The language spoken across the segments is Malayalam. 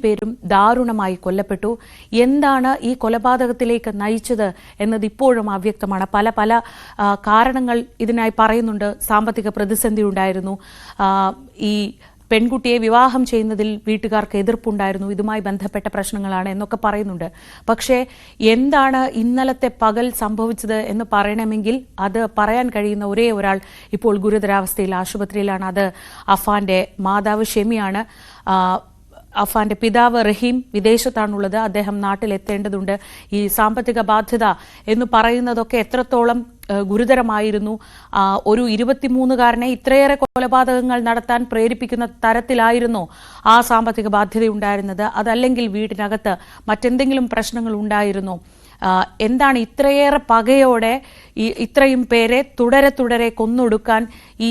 പേരും ദാരുണമായി കൊല്ലപ്പെട്ടു. എന്താണ് ഈ കൊലപാതകത്തിലേക്ക് നയിച്ചത് എന്നത് ഇപ്പോഴും അവ്യക്തമാണ്. പല പല കാരണങ്ങൾ ഇതിനായി പറയുന്നുണ്ട്. സാമ്പത്തിക പ്രതിസന്ധി ഉണ്ടായിരുന്നു. ഈ പെൺകുട്ടിയെ വിവാഹം ചെയ്യുന്നതിൽ വീട്ടുകാർക്ക് എതിർപ്പുണ്ടായിരുന്നു. ഇതുമായി ബന്ധപ്പെട്ട പ്രശ്നങ്ങളാണ് എന്നൊക്കെ പറയുന്നുണ്ട്. പക്ഷേ എന്താണ് ഇന്നലത്തെ പകൽ സംഭവിച്ചത് എന്ന് പറയണമെങ്കിൽ അത് പറയാൻ കഴിയുന്ന ഒരേ ഒരാൾ ഇപ്പോൾ ഗുരുതരാവസ്ഥയിൽ ആശുപത്രിയിലാണ്. അത് അഫാന്റെ മാതാവ് ഷെമിയാണ്. അഫാന്റെ പിതാവ് റഹീം വിദേശത്താണുള്ളത്. അദ്ദേഹം നാട്ടിലെത്തേണ്ടതുണ്ട്. ഈ സാമ്പത്തിക ബാധ്യത എന്ന് പറയുന്നതൊക്കെ എത്രത്തോളം ഗുരുതരമായിരുന്നു. ഒരു ഇരുപത്തിമൂന്നുകാരനെ ഇത്രയേറെ കൊലപാതകങ്ങൾ നടത്താൻ പ്രേരിപ്പിക്കുന്ന തരത്തിലായിരുന്നു ആ സാമ്പത്തിക ബാധ്യത ഉണ്ടായിരുന്നത് അതല്ലെങ്കിൽ വീടിനകത്ത് മറ്റെന്തെങ്കിലും പ്രശ്നങ്ങൾ ഉണ്ടായിരുന്നു. എന്താണ് ഇത്രയേറെ പകയോടെ ഇത്രയും പേരെ തുടരെ തുടരെ കൊന്നൊടുക്കാൻ ഈ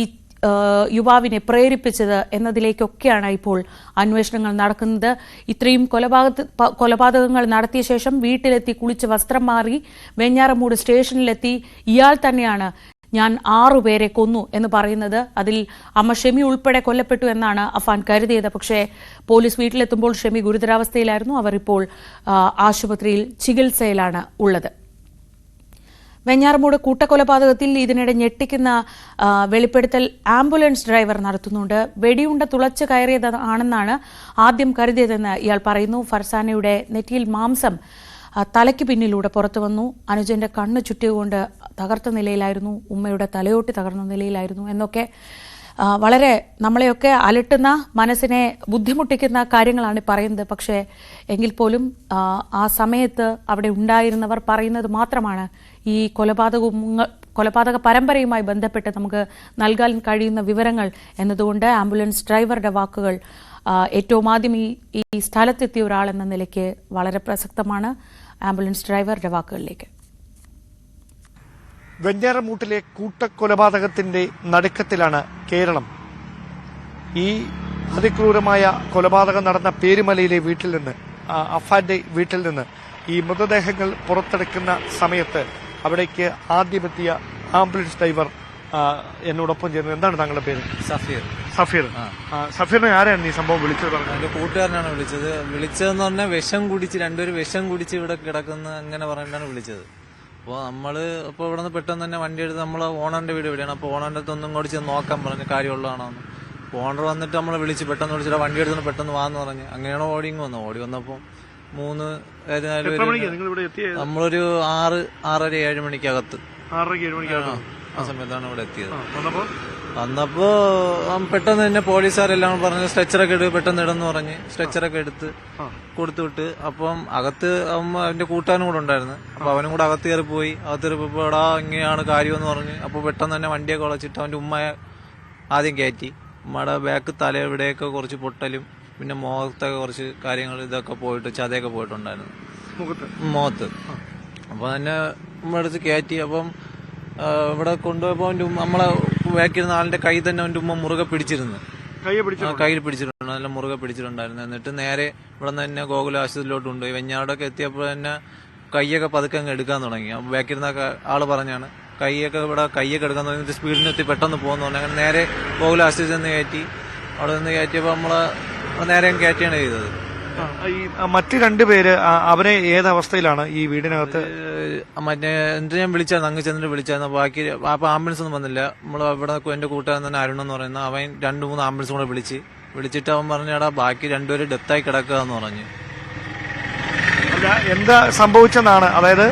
യുവാവിനെ പ്രേരിപ്പിച്ചത് എന്നതിലേക്കൊക്കെയാണ് ഇപ്പോൾ അന്വേഷണങ്ങൾ നടക്കുന്നത്. ഇത്രയും കൊലപാതക കൊലപാതകങ്ങൾ നടത്തിയ ശേഷം വീട്ടിലെത്തി കുളിച്ച് വസ്ത്രം മാറി വെഞ്ഞാറമൂട് സ്റ്റേഷനിലെത്തി. ഇയാൾ തന്നെയാണ് ഞാൻ ആറുപേരെ കൊന്നു എന്ന് പറയുന്നത്. അതിൽ അമ്മ ഷെമി ഉൾപ്പെടെ കൊല്ലപ്പെട്ടു എന്നാണ് അഫാൻ കരുതിയത്. പക്ഷേ പോലീസ് വീട്ടിലെത്തുമ്പോൾ ഷെമി ഗുരുതരാവസ്ഥയിലായിരുന്നു. അവർ ഇപ്പോൾ ആശുപത്രിയിൽ ചികിത്സയിലാണ് ഉള്ളത്. വെഞ്ഞാറമൂട് കൂട്ടക്കൊലപാതകത്തിൽ ഇതിനിടെ ഞെട്ടിക്കുന്ന വെളിപ്പെടുത്തൽ ആംബുലൻസ് ഡ്രൈവർ നടത്തുന്നുണ്ട്. വെടിയുണ്ട തുളച്ചു കയറിയതാണെന്നാണ് ആദ്യം കരുതിയതെന്ന് ഇയാൾ പറയുന്നു. ഫർസാനയുടെ നെറ്റിയിൽ മാംസം തലയ്ക്ക് പിന്നിലൂടെ പുറത്തു വന്നു. അനുജന്റെ കണ്ണ് ചുറ്റിയുകൊണ്ട് തകർത്ത നിലയിലായിരുന്നു. ഉമ്മയുടെ തലയോട്ടി തകർന്ന നിലയിലായിരുന്നു എന്നൊക്കെ വളരെ നമ്മളെയൊക്കെ അലട്ടുന്ന മനസ്സിനെ ബുദ്ധിമുട്ടിക്കുന്ന കാര്യങ്ങളാണ് പറയുന്നത്. പക്ഷേ എങ്കിൽ പോലും ആ സമയത്ത് അവിടെ ഉണ്ടായിരുന്നവർ പറയുന്നത് മാത്രമാണ് ഈ കൊലപാതകങ്ങൾ കൊലപാതക പരമ്പരയുമായി ബന്ധപ്പെട്ട് നമുക്ക് നൽകാൻ കഴിയുന്ന വിവരങ്ങൾ എന്നതുകൊണ്ട് ആംബുലൻസ് ഡ്രൈവറുടെ വാക്കുകൾ ഏറ്റവും ആദ്യം ഈ ഈ സ്ഥലത്തെത്തിയ എന്ന നിലയ്ക്ക് വളരെ പ്രസക്തമാണ് ആംബുലൻസ് ഡ്രൈവറുടെ വാക്കുകളിലേക്ക്. വെഞ്ഞാറമൂട്ടിലെ കൂട്ടക്കൊലപാതകത്തിന്റെ നടുക്കത്തിലാണ് കേരളം. ഈ അതിക്രൂരമായ കൊലപാതകം നടന്ന പേരുമലയിലെ വീട്ടിൽ നിന്ന് അഫാന്റെ വീട്ടിൽ നിന്ന് ഈ മൃതദേഹങ്ങൾ പുറത്തെടുക്കുന്ന സമയത്ത് അവിടേക്ക് ആദ്യമെത്തിയ ആംബുലൻസ് ഡ്രൈവർ എന്നോടൊപ്പം ചേർന്ന് എന്താണ് താങ്കളുടെ പേര്? സഫീർ. സഫീർ. സഫീറിനെ ആരാണ് ഈ സംഭവം വിളിച്ചത് എന്റെ കൂട്ടുകാരനാണ് വിളിച്ചത്. വിളിച്ചതെന്ന് പറഞ്ഞാൽ വിഷം കുടിച്ച് രണ്ടുപേരും വിഷം കുടിച്ച് ഇവിടെ കിടക്കുന്ന അങ്ങനെ പറഞ്ഞിട്ടാണ് വിളിച്ചത്. അപ്പോൾ നമ്മൾ ഇപ്പോൾ ഇവിടെ നിന്ന് പെട്ടെന്ന് തന്നെ വണ്ടി എടുത്ത് നമ്മൾ ഓണറിന്റെ വീട് എവിടെയാണ്? അപ്പോൾ ഓണറിന്റെ അടുത്ത് ഒന്നും കൂടി ചെന്ന് നോക്കാൻ പറഞ്ഞു കാര്യമുള്ളതാണോന്ന്. ഓണർ വന്നിട്ട് നമ്മളെ വിളിച്ച് പെട്ടെന്ന് വിളിച്ചിട്ട് വണ്ടി എടുത്ത് പെട്ടെന്ന് വാന്ന് പറഞ്ഞു. അങ്ങനെയാണ് ഓടി ഇങ്ങ് വന്നത്. ഓടി വന്നപ്പോൾ മൂന്ന് എത്ര നിങ്ങൾ ഇവിടെ എത്തിയത് നമ്മളൊരു ആറ് ആറര ഏഴ് മണിക്കകത്ത്. ആറരയ്ക്ക് ഏഴ് മണിക്കാണ്. ആ സമയത്താണ് ഇവിടെ എത്തിയത്. വന്നപ്പോ? വന്നപ്പോ പെട്ടെന്ന് തന്നെ പോലീസുകാരെല്ലാം പറഞ്ഞ് സ്ട്രെച്ചറൊക്കെ എടു പെട്ടെന്ന് ഇടന്ന് പറഞ്ഞ് സ്ട്രെച്ചറൊക്കെ എടുത്ത് കൊടുത്തു വിട്ട്. അപ്പം അകത്ത് അമ്മ അവന്റെ കൂട്ടാനും കൂടെ ഉണ്ടായിരുന്നു. അപ്പൊ അവനും കൂടെ അകത്ത് കയറി പോയി. അകത്ത് കയറിപ്പോ എടാ ഇങ്ങനെയാണ് കാര്യം എന്ന് പറഞ്ഞ്. അപ്പൊ പെട്ടെന്ന് തന്നെ വണ്ടിയൊക്കെ വളച്ചിട്ട് അവന്റെ ഉമ്മയെ ആദ്യം കയറ്റി. ഉമ്മയുടെ ബാക്ക് തല ഇവിടെയൊക്കെ കുറച്ച് പൊട്ടലും. പിന്നെ മുഖത്തൊക്കെ കുറച്ച് കാര്യങ്ങൾ ഇതൊക്കെ പോയിട്ട് ചതയൊക്കെ പോയിട്ടുണ്ടായിരുന്നു. മുഖത്ത്? മുഖത്ത്. അപ്പൊ തന്നെ നമ്മുടെ അടുത്ത് കയറ്റി അപ്പം ഇവിടെ കൊണ്ടുപോയപ്പോ ഉമ്മ നമ്മളെ വേക്കിരുന്ന ആളിന്റെ കൈ തന്നെ അവന്റെ ഉമ്മ മുറുകെ പിടിച്ചിരുന്നു. കയ്യിൽ പിടിച്ചിട്ടുണ്ട്. നല്ല മുറുകെ പിടിച്ചിട്ടുണ്ടായിരുന്നു. എന്നിട്ട് നേരെ ഇവിടെ നിന്ന് തന്നെ ഗോകുല ആശുപത്രിയിലോട്ട് കൊണ്ടുപോയി വെഞ്ഞാടൊക്കെ എത്തിയപ്പോൾ തന്നെ കൈയൊക്കെ പതുക്കെ അങ്ങ് എടുക്കാൻ തുടങ്ങി. വേക്കിരുന്ന ബാക്കിരുന്ന ആൾ പറഞ്ഞാണ് കൈയൊക്കെ ഇവിടെ കൈയൊക്കെ എടുക്കാൻ തുടങ്ങി. സ്പീഡിനെത്തി പെട്ടെന്ന് പോകുന്നു അങ്ങനെ നേരെ ഗോകുല ആശുപത്രി നിന്ന് കയറ്റി. അവിടെ നിന്ന് കയറ്റിയപ്പോൾ നമ്മളെ നേരെ കയറ്റാണ് കയറ്റിയാണ് ചെയ്തത് ഈ മറ്റു രണ്ടുപേര് അവരെ ഏതവസ്ഥയിലാണ് ഈ വീടിനകത്ത്? മറ്റേ എന്നിട്ട് ഞാൻ വിളിച്ചായിരുന്നു അങ്ങ് ചെന്നിട്ട് വിളിച്ചായിരുന്നു ബാക്കി അപ്പൊ ആംബുലൻസ് ഒന്നും വന്നില്ല. നമ്മൾ ഇവിടെ എന്റെ കൂട്ടുകാരൻ തന്നെ അരുൺ എന്ന് പറയുന്ന അവൻ രണ്ട് മൂന്ന് ആംബുലൻസ് കൂടെ വിളിച്ച് വിളിച്ചിട്ട് അവൻ പറഞ്ഞടാ ബാക്കി രണ്ടുപേര് ഡെത്തായി കിടക്കുക എന്ന് പറഞ്ഞു എന്താ സംഭവിച്ചെന്നാണ് അതായത്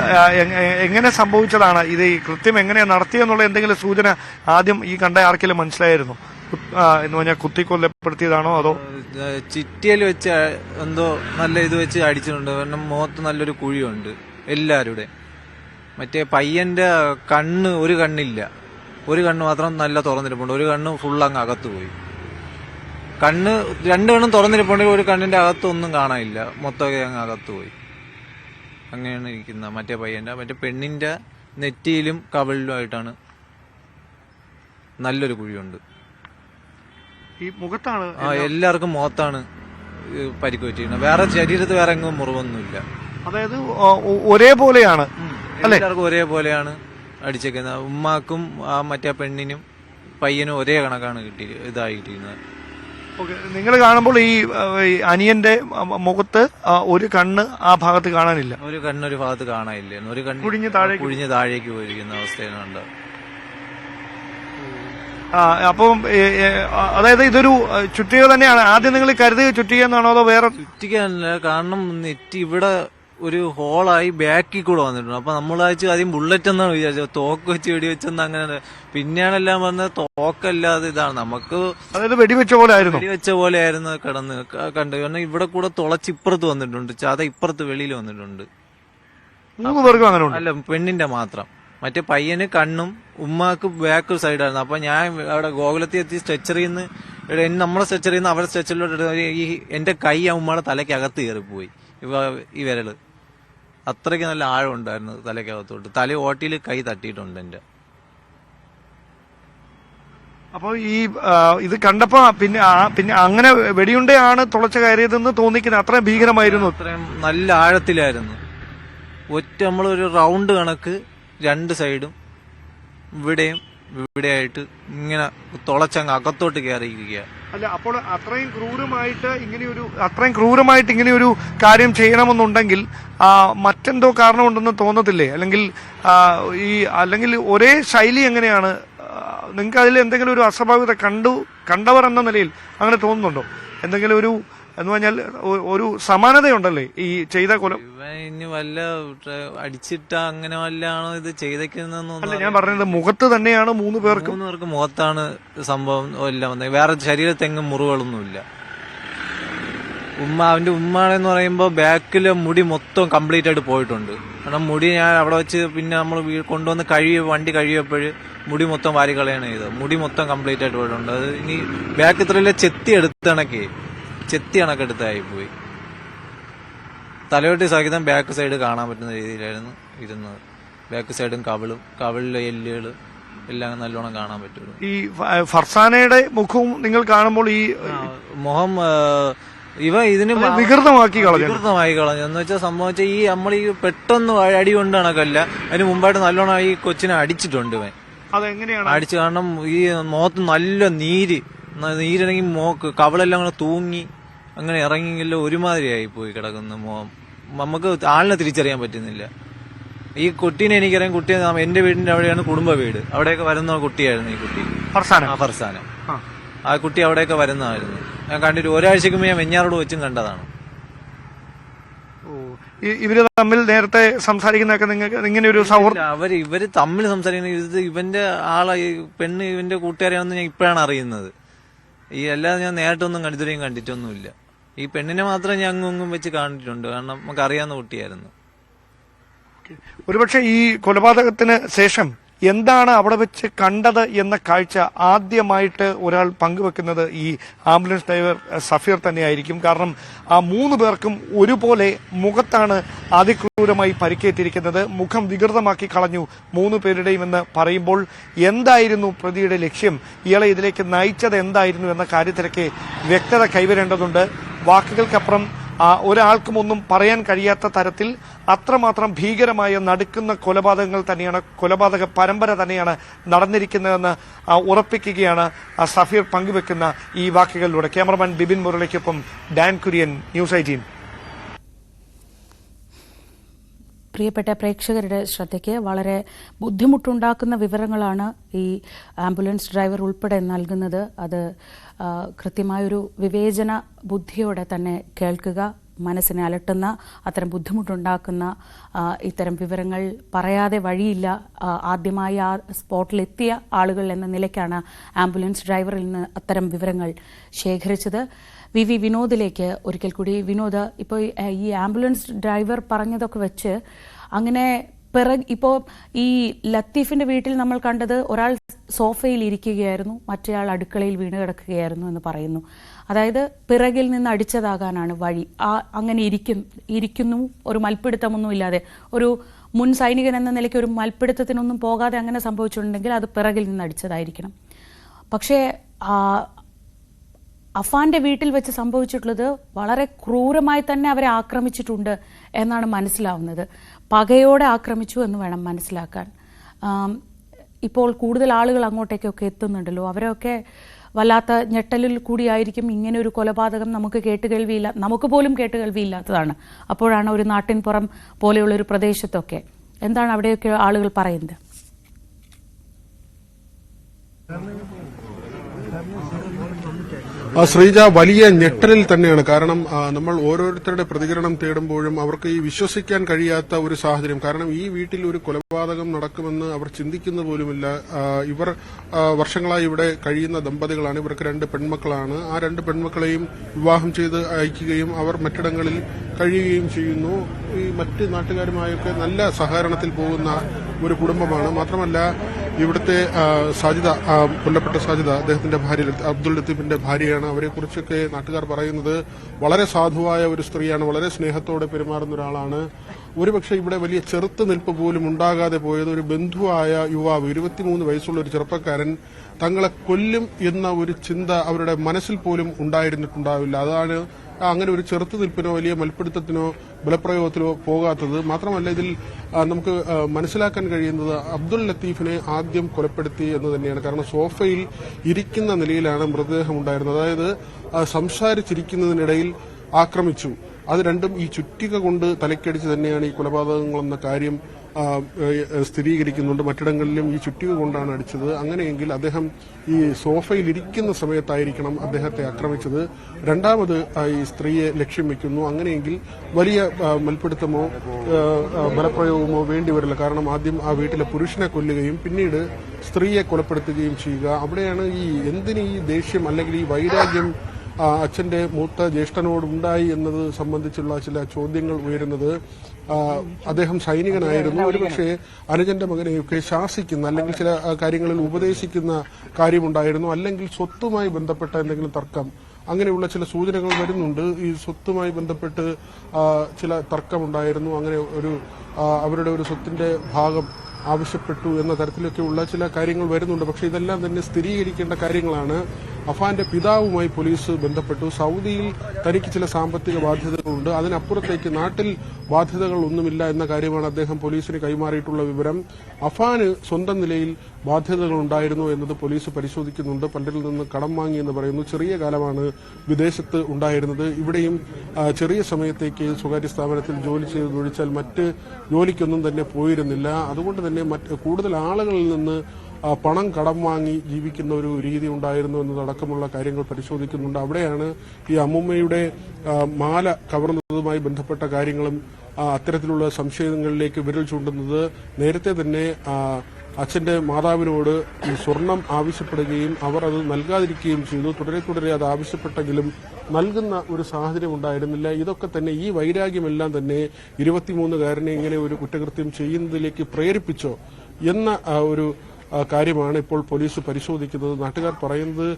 എങ്ങനെ സംഭവിച്ചതാണ് ഇത്? ഈ കൃത്യം എങ്ങനെ നടത്തിയെന്നുള്ള എന്തെങ്കിലും സൂചന ആദ്യം ഈ കണ്ട ആർക്കെങ്കിലും മനസ്സിലായിരുന്നു? എന്ന് പറഞ്ഞാൽ കുത്തി കൊല്ലപ്പെടുത്തിയതാണോ അതോ? ചിറ്റിയിൽ വെച്ച് എന്തോ നല്ല ഇത് വെച്ച് അടിച്ചിട്ടുണ്ട്. കാരണം മുഖത്ത് നല്ലൊരു കുഴിയുണ്ട് എല്ലാവരുടെ മറ്റേ പയ്യന്റെ കണ്ണ് ഒരു കണ്ണില്ല. ഒരു കണ്ണ് മാത്രം നല്ല തുറന്നിരിപ്പുണ്ട്. ഒരു കണ്ണ് ഫുൾ അങ്ങ് അകത്ത് പോയി കണ്ണ് രണ്ട് കണ്ണും തുറന്നിരിപ്പുണ്ടെങ്കിൽ ഒരു കണ്ണിന്റെ അകത്തൊന്നും കാണാനില്ല. മൊത്തമൊക്കെ അങ്ങ് അകത്ത് പോയി അങ്ങനെയാണ് ഇരിക്കുന്നത് മറ്റേ പയ്യന്റെ. മറ്റേ പെണ്ണിന്റെ നെറ്റിയിലും കവളിലുമായിട്ടാണ് നല്ലൊരു കുഴിയുണ്ട്. ഈ മുഖത്താണ് ആ എല്ലാവർക്കും മുഖത്താണ് പരിക്ക് പറ്റിയിരുന്നത് വേറെ ശരീരത്ത് വേറെ എങ്ങും മുറിവൊന്നുമില്ല. അതായത് ഒരേപോലെയാണ്. എല്ലാവർക്കും ഒരേപോലെയാണ് അടിച്ചേക്കുന്നത്. ഉമ്മാക്കും ആ മറ്റേ പെണ്ണിനും പയ്യനും ഒരേ കണക്കാണ് കിട്ടി ഇതായി കിട്ടിയിരുന്നത് നിങ്ങൾ കാണുമ്പോൾ ഈ അനിയന്റെ മുഖത്ത് ഒരു കണ്ണ് ആ ഭാഗത്ത് കാണാനില്ല. ഒരു കണ്ണ് ഒരു ഭാഗത്ത് കാണാനില്ല. ഒരു കണ്ണ് കുഴിഞ്ഞ് താഴേക്ക് കുഴിഞ്ഞ് താഴേക്ക് പോയിരിക്കുന്ന അവസ്ഥയിലുണ്ട്. അപ്പം അതായത് ഇതൊരു ചുറ്റിക തന്നെയാണ്. ആദ്യം നിങ്ങൾ കരുതി ചുറ്റിക എന്നാണോ അതോ വേറെ ചുറ്റിക്കാനില്ല കാരണം നെറ്റ് ഇവിടെ ഒരു ഹോളായി ബാക്കിൽ കൂടെ വന്നിട്ടുണ്ട്. അപ്പൊ നമ്മളാച്ചു ആദ്യം ബുള്ളറ്റ് എന്നാണ് വിചാരിച്ചത്. തോക്ക് വെച്ച് വെടി വെച്ചെന്ന് അങ്ങനെ പിന്നെയാണെല്ലാം വന്നത് തോക്കല്ലാതെ ഇതാണ്. നമുക്ക് അതായത് വെടിവെച്ച പോലെ ആയിരുന്നു. വെടിവെച്ച പോലെ ആയിരുന്നു കിടന്ന്. കണ്ടു. കാരണം ഇവിടെ കൂടെ തുളച്ചിപ്പുറത്ത് വന്നിട്ടുണ്ട്. ചത ഇപ്പുറത്ത് വെളിയിൽ വന്നിട്ടുണ്ട്. മൂന്ന് പേർക്കും അങ്ങനെ അല്ല പെണ്ണിന്റെ മാത്രം. മറ്റേ പയ്യന് കണ്ണും ഉമ്മാക്ക് ബാക്ക് സൈഡായിരുന്നു അപ്പൊ ഞാൻ അവിടെ ഗോകുലത്തിൽ എത്തി സ്ട്രെച്ചറിൽ നിന്ന് എന്നെ നമ്മളെ സ്ട്രെച്ചറിൽ നിന്ന് അവരുടെ സ്ട്രെച്ചറിലോട്ട് ഈ എന്റെ കൈ ആ ഉമ്മയുടെ തലയ്ക്കകത്ത് കയറിപ്പോയി. പോയി ഈ വിരൽ. അത്രയ്ക്ക് നല്ല ആഴം ഉണ്ടായിരുന്നു തലയ്ക്കകത്തോട്ട്. തല ഓട്ടിയിൽ കൈ തട്ടിയിട്ടുണ്ട് എന്റെ. അപ്പോൾ ഈ ഇത് കണ്ടപ്പോ പിന്നെ പിന്നെ അങ്ങനെ വെടിയുണ്ടയാണ് തുളച്ച കയറിയതെന്ന് തോന്നിക്കുന്നത്. അത്രയും ഭീകരമായിരുന്നു. അത്രയും നല്ല ആഴത്തിലായിരുന്നു. ഒറ്റ നമ്മളൊരു റൗണ്ട് കണക്ക് രണ്ട് സൈഡും ഇവിടെയും ഇവിടെയായിട്ട് ഇങ്ങനെ തുളച്ചങ്ങ് അകത്തോട്ട് കയറിയിരിക്കുക അല്ല അപ്പോൾ അത്രയും ക്രൂരമായിട്ട് ഇങ്ങനെയൊരു അത്രയും ക്രൂരമായിട്ട് ഇങ്ങനെയൊരു കാര്യം ചെയ്യണമെന്നുണ്ടെങ്കിൽ മറ്റെന്തോ കാരണമുണ്ടെന്ന് തോന്നത്തില്ലേ? അല്ലെങ്കിൽ ഈ അല്ലെങ്കിൽ ഒരേ ശൈലി എങ്ങനെയാണ് നിങ്ങൾക്ക് അതിൽ എന്തെങ്കിലും ഒരു അസ്വാഭാവികത കണ്ടു കണ്ടവർ എന്ന നിലയിൽ അങ്ങനെ തോന്നുന്നുണ്ടോ? എന്തെങ്കിലും ഒരു എന്ന് പറഞ്ഞാൽ ഒരു സമാനതയുണ്ടല്ലേ ഈ ചെയ്ത കൊലം? ഇനി വല്ല അടിച്ചിട്ട അങ്ങനെ വല്ലാണോ ഇത് ചെയ്തേക്കുന്നതെന്നൊന്നും ഞാൻ പറഞ്ഞത് മുഖത്ത് തന്നെയാണ് മൂന്ന് പേർക്ക് മൂന്ന് പേർക്ക് മുഖത്താണ് സംഭവം എല്ലാം വന്നത്. വേറെ ശരീരത്തെങ്ങും മുറിവുകളൊന്നുമില്ല ഉമ്മ അവന്റെ ഉമ്മാണെന്ന് പറയുമ്പോൾ ബാക്കിലെ മുടി മൊത്തം കംപ്ലീറ്റ് ആയിട്ട് പോയിട്ടുണ്ട്. കാരണം മുടി ഞാൻ അവിടെ വെച്ച് പിന്നെ നമ്മൾ കൊണ്ടുവന്ന് കഴിയ വണ്ടി കഴുകിയപ്പോൾ മുടി മൊത്തം വാരി കളയാണ് ചെയ്തത്. മുടി മൊത്തം കംപ്ലീറ്റ് ആയിട്ട് പോയിട്ടുണ്ട്. അത് ഇനി ബാക്ക് ഇത്രയിലെ ചെത്തി എടുത്ത കണക്കേ ചെത്തി കണക്കെടുത്തായി പോയി. തലയോട്ടി സഹിതം ബാക്ക് സൈഡ് കാണാൻ പറ്റുന്ന രീതിയിലായിരുന്നു ഇരുന്നത്. ബാക്ക് സൈഡും കവിളും കവിളിലെ എല്ലുകൾ എല്ലാം നല്ലോണം കാണാൻ പറ്റുള്ളൂ. ഈ ഫർസാനയുടെ മുഖവും നിങ്ങൾ കാണുമ്പോൾ ഈ മുഖം ഇവ ഇതിന് വികൃതമാക്കി കളഞ്ഞു വികൃതമായി കളഞ്ഞു എന്ന് വെച്ചാൽ സംഭവിച്ച ഈ നമ്മൾ ഈ പെട്ടെന്ന് അടി കൊണ്ട് കണക്കല്ല അതിന് മുമ്പായിട്ട് നല്ലോണം ഈ കൊച്ചിനെ അടിച്ചിട്ടുണ്ട് ഇവൻ. അതെങ്ങനെയാണ്? അടിച്ചു കാരണം ഈ മുഖത്ത് നല്ല നീര്. നീരണെങ്കിൽ മോക്ക് കവളെല്ലാം കൂടെ തൂങ്ങി അങ്ങനെ ഇറങ്ങിയല്ലോ ഒരുമാതിരിയായി പോയി കിടക്കുന്നു മുഖം നമുക്ക് ആളിനെ തിരിച്ചറിയാൻ പറ്റുന്നില്ല. ഈ കുട്ടീനെ എനിക്കറിയാം. കുട്ടി എന്റെ വീടിന്റെ അവിടെയാണ് കുടുംബ വീട്. അവിടെയൊക്കെ വരുന്ന കുട്ടിയായിരുന്നു ഈ കുട്ടി. ഫർസാന. ആ ഫർസാനം. ആ. കുട്ടി അവിടെയൊക്കെ വരുന്നതായിരുന്നു. ഞാൻ കണ്ടിട്ട് ഒരാഴ്ചക്ക് മുമ്പ് ഞാൻ വെഞ്ഞാറോട് വെച്ചും കണ്ടതാണ്. ഇവർ തമ്മിൽ നേരത്തെ സംസാരിക്കുന്നൊക്കെ നിങ്ങൾക്ക് ഇങ്ങനെ ഒരു സൗഹൃദം അവർ ഇവർ തമ്മിൽ സംസാരിക്കുന്ന ഇത് ഇവന്റെ ആളെ പെണ്ണ് ഇവന്റെ കൂട്ടുകാരെയാണെന്ന് ഞാൻ ഇപ്പോഴാണ് അറിയുന്നത്. ഈ അല്ലാതെ ഞാൻ നേരിട്ടൊന്നും കണ്ടിതുവരെയും കണ്ടിട്ടൊന്നുമില്ല. ഈ പെണ്ണിനെ മാത്രം ഞാൻ അങ്ങും വെച്ച് കണ്ടിട്ടുണ്ട് കാരണം നമുക്ക് അറിയാവുന്ന കുട്ടിയായിരുന്നു ഒരുപക്ഷെ ഈ കൊലപാതകത്തിന് ശേഷം എന്താണ് അവിടെ വെച്ച് കണ്ടത് എന്ന കാഴ്ച ആദ്യമായിട്ട് ഒരാൾ പങ്കുവെക്കുന്നത് ഈ ആംബുലൻസ് ഡ്രൈവർ സഫീർ തന്നെയായിരിക്കും. കാരണം ആ മൂന്ന് പേർക്കും ഒരുപോലെ മുഖത്താണ് അതിക്രൂരമായി പരിക്കേറ്റിരിക്കുന്നത്. മുഖം വികൃതമാക്കി കളഞ്ഞു മൂന്ന് പേരുടെയും എന്ന് പറയുമ്പോൾ എന്തായിരുന്നു പ്രതിയുടെ ലക്ഷ്യം? ഇയാളെ ഇതിലേക്ക് നയിച്ചത് എന്തായിരുന്നു എന്ന കാര്യത്തിലൊക്കെ വ്യക്തത കൈവരേണ്ടതുണ്ട്. വാക്കുകൾക്കപ്പുറം ഒരാൾക്കും ഒന്നും പറയാൻ കഴിയാത്ത തരത്തിൽ അത്രമാത്രം ഭീകരമായ നടുക്കുന്ന കൊലപാതകങ്ങൾ തന്നെയാണ് കൊലപാതക പരമ്പര തന്നെയാണ് നടന്നിരിക്കുന്നതെന്ന് ഉറപ്പിക്കുകയാണ് സഫീർ പങ്കുവെക്കുന്ന ഈ വാക്കുകളിലൂടെ. ക്യാമറമാൻ ബിബിൻ മുരളിക്കൊപ്പം ഡാൻ കുര്യൻ ന്യൂസ് എയ്റ്റീൻ. പ്രിയപ്പെട്ട പ്രേക്ഷകരുടെ ശ്രദ്ധയ്ക്ക് വളരെ ബുദ്ധിമുട്ടുണ്ടാക്കുന്ന വിവരങ്ങളാണ് ഈ ആംബുലൻസ് ഡ്രൈവർ ഉൾപ്പെടെ നൽകുന്നത്. അത് കൃത്യമായൊരു വിവേചന ബുദ്ധിയോടെ തന്നെ കേൾക്കുക. മനസ്സിനെ അലട്ടുന്ന അത്തരം ബുദ്ധിമുട്ടുണ്ടാക്കുന്ന ഇത്തരം വിവരങ്ങൾ പറയാതെ വഴിയില്ല. ആദ്യമായി ആ സ്പോട്ടിലെത്തിയ ആളുകൾ എന്ന നിലയ്ക്കാണ് ആംബുലൻസ് ഡ്രൈവറിൽ നിന്ന് അത്തരം വിവരങ്ങൾ ശേഖരിച്ചത്. വി വി വിനോദിലേക്ക് ഒരിക്കൽ കൂടി. വിനോദ് ഇപ്പോൾ ഈ ആംബുലൻസ് ഡ്രൈവർ പറഞ്ഞതൊക്കെ വെച്ച് അങ്ങനെ പിറക് ഇപ്പോൾ ഈ ലത്തീഫിന്റെ വീട്ടിൽ നമ്മൾ കണ്ടത് ഒരാൾ സോഫയിൽ ഇരിക്കുകയായിരുന്നു മറ്റേയാൾ അടുക്കളയിൽ വീണ് കിടക്കുകയായിരുന്നു എന്ന് പറയുന്നു. അതായത് പിറകിൽ നിന്ന് അടിച്ചതാകാനാണ് വഴി. ആ അങ്ങനെ ഇരിക്കും ഇരിക്കുന്നു ഒരു മൽപ്പിടുത്തമൊന്നും ഇല്ലാതെ ഒരു മുൻ സൈനികൻ എന്ന നിലയ്ക്ക് ഒരു മൽപ്പിടുത്തത്തിനൊന്നും പോകാതെ അങ്ങനെ സംഭവിച്ചിട്ടുണ്ടെങ്കിൽ അത് പിറകിൽ നിന്ന് അടിച്ചതായിരിക്കണം. പക്ഷേ അഫാന്റെ വീട്ടിൽ വെച്ച് സംഭവിച്ചിട്ടുള്ളത് വളരെ ക്രൂരമായി തന്നെ അവരെ ആക്രമിച്ചിട്ടുണ്ട് എന്നാണ് മനസ്സിലാവുന്നത്. പകയോടെ ആക്രമിച്ചു എന്ന് വേണം മനസ്സിലാക്കാൻ. ഇപ്പോൾ കൂടുതൽ ആളുകൾ അങ്ങോട്ടേക്കൊക്കെ എത്തുന്നുണ്ടല്ലോ. അവരൊക്കെ വല്ലാത്ത ഞെട്ടലിൽ കൂടിയായിരിക്കും ഇങ്ങനെ ഒരു കൊലപാതകം നമുക്ക് കേട്ടുകേൾവിയില്ല നമുക്ക് പോലും കേട്ടുകേൾവിയില്ലാത്തതാണ്. അപ്പോഴാണ് ഒരു നാട്ടിൻപുറം പോലെയുള്ള ഒരു പ്രദേശത്തൊക്കെ. എന്താണ് അവിടെയൊക്കെ ആളുകൾ പറയുന്നത്? ശ്രീജ വലിയ ഞെട്ടലിൽ തന്നെയാണ്. കാരണം നമ്മൾ ഓരോരുത്തരുടെ പ്രതികരണം തേടുമ്പോഴും അവർക്ക് ഈ വിശ്വസിക്കാൻ കഴിയാത്ത ഒരു സാഹചര്യം. കാരണം ഈ വീട്ടിൽ ഒരു കൊലപാതകം നടക്കുമെന്ന് അവർ ചിന്തിക്കുന്ന പോലുമില്ല. ഇവർ വർഷങ്ങളായി ഇവിടെ കഴിയുന്ന ദമ്പതികളാണ്. ഇവർക്ക് രണ്ട് പെൺമക്കളാണ്. ആ രണ്ട് പെൺമക്കളെയും വിവാഹം ചെയ്ത് അയക്കുകയും അവർ മറ്റിടങ്ങളിൽ കഴിയുകയും ചെയ്യുന്നു. ഈ മറ്റ് നാട്ടുകാരുമായൊക്കെ നല്ല സഹകരണത്തിൽ പോകുന്ന ഒരു കുടുംബമാണ്. മാത്രമല്ല ഇവിടുത്തെ സാധ്യത കൊല്ലപ്പെട്ട സാധ്യത അദ്ദേഹത്തിന്റെ ഭാര്യ അബ്ദുൾ ലത്തീഫിന്റെ ഭാര്യയാണ്. അവരെ കുറിച്ചൊക്കെ നാട്ടുകാർ പറയുന്നത് വളരെ സാധുവായ ഒരു സ്ത്രീയാണ് വളരെ സ്നേഹത്തോടെ പെരുമാറുന്ന ഒരാളാണ്. ഒരുപക്ഷെ ഇവിടെ വലിയ ചെറുത്ത് നിൽപ്പ് പോലും ഉണ്ടാകാതെ പോയത് ഒരു ബന്ധുവായ യുവാവ് ഇരുപത്തിമൂന്ന് വയസ്സുള്ള ഒരു ചെറുപ്പക്കാരൻ തങ്ങളെ കൊല്ലും എന്ന ഒരു ചിന്ത അവരുടെ മനസ്സിൽ പോലും ഉണ്ടായിരുന്നിട്ടുണ്ടാവില്ല. അതാണ് അങ്ങനെ ഒരു ചെറുത്തുനിൽപ്പിനോ വലിയ മൽപ്പിടുത്തത്തിനോ ബലപ്രയോഗത്തിനോ പോകാത്തത് മാത്രമല്ല ഇതിൽ നമുക്ക് മനസ്സിലാക്കാൻ കഴിയുന്നത് അബ്ദുൾ ലത്തീഫിനെ ആദ്യം കൊലപ്പെടുത്തി എന്ന് തന്നെയാണ്. കാരണം സോഫയിൽ ഇരിക്കുന്ന നിലയിലാണ് മൃതദേഹം ഉണ്ടായിരുന്നത്. അതായത് സംസാരിച്ചിരിക്കുന്നതിനിടയിൽ ആക്രമിച്ചു. അത് രണ്ടും ഈ ചുറ്റിക കൊണ്ട് തലക്കടിച്ച് തന്നെയാണ് ഈ കൊലപാതകങ്ങളെന്ന കാര്യം സ്ഥിരീകരിക്കുന്നുണ്ട്. മറ്റിടങ്ങളിലും ഈ ചുറ്റിക കൊണ്ടാണ് അടിച്ചത്. അങ്ങനെയെങ്കിൽ അദ്ദേഹം ഈ സോഫയിൽ ഇരിക്കുന്ന സമയത്തായിരിക്കണം അദ്ദേഹത്തെ ആക്രമിച്ചത്. രണ്ടാമത് ഈ സ്ത്രീയെ ലക്ഷ്യം വെക്കുന്നു. അങ്ങനെയെങ്കിൽ വലിയ മൽപ്പിടുത്തമോ ബലപ്രയോഗമോ വേണ്ടി ബലപ്രയോഗമോ വേണ്ടിവരില്ല കാരണം ആദ്യം ആ വീട്ടിലെ പുരുഷനെ കൊല്ലുകയും പിന്നീട് സ്ത്രീയെ കൊലപ്പെടുത്തുകയും ചെയ്യുക. അവിടെയാണ് ഈ എന്തിന് ഈ ദേഷ്യം അല്ലെങ്കിൽ ഈ വൈരാഗ്യം അച്ഛന്റെ മൂത്ത ജ്യേഷ്ഠനോടുണ്ടായി എന്നത് സംബന്ധിച്ചുള്ള ചില ചോദ്യങ്ങൾ ഉയരുന്നത്. അദ്ദേഹം സൈനികനായിരുന്നു. ഒരുപക്ഷെ അനുജന്റെ മകനെയൊക്കെ ശാസിക്കുന്ന അല്ലെങ്കിൽ ചില കാര്യങ്ങളിൽ ഉപദേശിക്കുന്ന കാര്യമുണ്ടായിരുന്നു. അല്ലെങ്കിൽ സ്വത്തുമായി ബന്ധപ്പെട്ട എന്തെങ്കിലും തർക്കം. അങ്ങനെയുള്ള ചില സൂചനകൾ വരുന്നുണ്ട്. ഈ സ്വത്തുമായി ബന്ധപ്പെട്ട് ചില തർക്കമുണ്ടായിരുന്നു. അങ്ങനെ ഒരു അവരുടെ ഒരു സ്വത്തിന്റെ ഭാഗം ആവശ്യപ്പെട്ടു എന്ന തരത്തിലൊക്കെയുള്ള ചില കാര്യങ്ങൾ വരുന്നുണ്ട്. പക്ഷെ ഇതെല്ലാം തന്നെ സ്ഥിരീകരിക്കേണ്ട കാര്യങ്ങളാണ്. അഫാന്റെ പിതാവുമായി പോലീസ് ബന്ധപ്പെട്ടു. സൗദിയിൽ തനിക്ക് ചില സാമ്പത്തിക ബാധ്യതകളുണ്ട്. അതിനപ്പുറത്തേക്ക് നാട്ടിൽ ബാധ്യതകൾ ഒന്നുമില്ല എന്ന കാര്യമാണ് അദ്ദേഹം പോലീസിന് കൈമാറിയിട്ടുള്ള വിവരം. അഫാന് സ്വന്തം നിലയിൽ ബാധ്യതകൾ ഉണ്ടായിരുന്നു എന്നത് പോലീസ് പരിശോധിക്കുന്നുണ്ട്. പണ്ടിൽ നിന്ന് കടം വാങ്ങി എന്ന് പറയുന്നു. ചെറിയ കാലമാണ് വിദേശത്ത് ഉണ്ടായിരുന്നത്. ഇവിടെയും ചെറിയ സമയത്തേക്ക് സ്വകാര്യ സ്ഥാപനത്തിൽ ജോലി ചെയ്ത് ഒഴിച്ചാൽ മറ്റ് ജോലിക്കൊന്നും തന്നെ പോയിരുന്നില്ല. അതുകൊണ്ട് തന്നെ കൂടുതൽ ആളുകളിൽ നിന്ന് പണം കടം വാങ്ങി ജീവിക്കുന്ന ഒരു രീതി ഉണ്ടായിരുന്നു എന്നതടക്കമുള്ള കാര്യങ്ങൾ പരിശോധിക്കുന്നുണ്ട്. അവിടെയാണ് ഈ അമ്മുമ്മയുടെ മാല കവർന്നതുമായി ബന്ധപ്പെട്ട കാര്യങ്ങളും അത്തരത്തിലുള്ള സംശയങ്ങളിലേക്ക് വിരൽ ചൂണ്ടുന്നത്. നേരത്തെ തന്നെ അച്ഛന്റെ മാതാവിനോട് സ്വർണം ആവശ്യപ്പെടുകയും അവർ അത് നൽകാതിരിക്കുകയും ചെയ്തു. തുടരെ തുടരെ അത് ആവശ്യപ്പെട്ടെങ്കിലും നൽകുന്ന ഒരു സാഹചര്യം ഉണ്ടായിരുന്നില്ല. ഇതൊക്കെ തന്നെ ഈ വൈരാഗ്യമെല്ലാം തന്നെ ഇരുപത്തിമൂന്നുകാരനെ ഇങ്ങനെ ഒരു കുറ്റകൃത്യം ചെയ്യുന്നതിലേക്ക് പ്രേരിപ്പിച്ചോ എന്ന ഒരു കാര്യമാണ് ഇപ്പോൾ പോലീസ് പരിശോധിക്കുന്നത്. നാട്ടുകാർ പറയുന്നത്